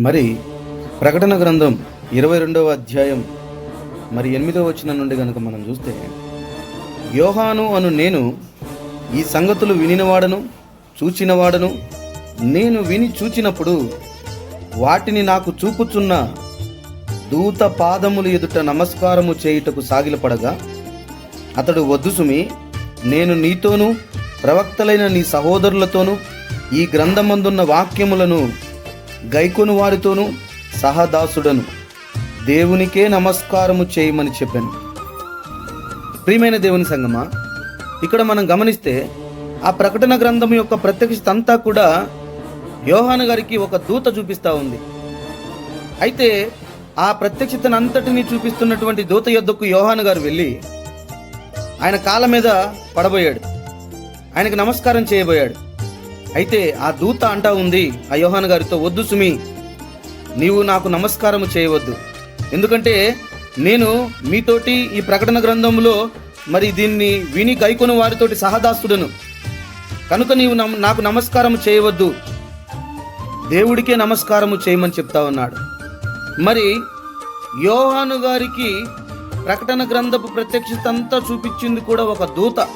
మరి ప్రకటన గ్రంథం ఇరవై రెండవ అధ్యాయం మరి ఎనిమిదవ వచ్చిన నుండి కనుక మనం చూస్తే యోహాను అను నేను ఈ సంగతులు వినినవాడను చూచినవాడను నేను విని చూచినప్పుడు వాటిని నాకు చూపుచున్న దూత పాదములు ఎదుట నమస్కారము చేయుటకు సాగిలపడగా అతడు వద్దు సుమి నేను నీతోనూ ప్రవక్తలైన నీ సహోదరులతోనూ ఈ గ్రంథమందున్న వాక్యములను గైకొను వారితోనూ సహదాసుడను. దేవునికే నమస్కారము చేయమని చెప్పాను. ప్రియమైన దేవుని సంగమా ఇక్కడ మనం గమనిస్తే ఆ ప్రకటన గ్రంథం యొక్క ప్రత్యక్షత అంతా కూడా యోహాను గారికి ఒక దూత చూపిస్తూ ఉంది. అయితే ఆ ప్రత్యక్షతను అంతటిని చూపిస్తున్నటువంటి దూత యొద్దకు యోహాను గారు వెళ్ళి ఆయన కాళ్ళ మీద పడబోయాడు. ఆయనకు నమస్కారం చేయబోయాడు. అయితే ఆ దూత అంటా ఉంది ఆ యోహాన్ గారితో వద్దు సుమి నీవు నాకు నమస్కారము చేయవద్దు. ఎందుకంటే నేను మీతోటి ఈ ప్రకటన గ్రంథంలో మరి దీన్ని విని గైకొని వారితోటి సహదాస్తుడను కనుక నీవు నమ్- నాకు నమస్కారం చేయవద్దు. దేవుడికే నమస్కారము చేయమని చెప్తా ఉన్నాడు. మరి యోహాను గారికి ప్రకటన గ్రంథపు ప్రత్యక్షత అంతా చూపించింది కూడా ఒక దూత.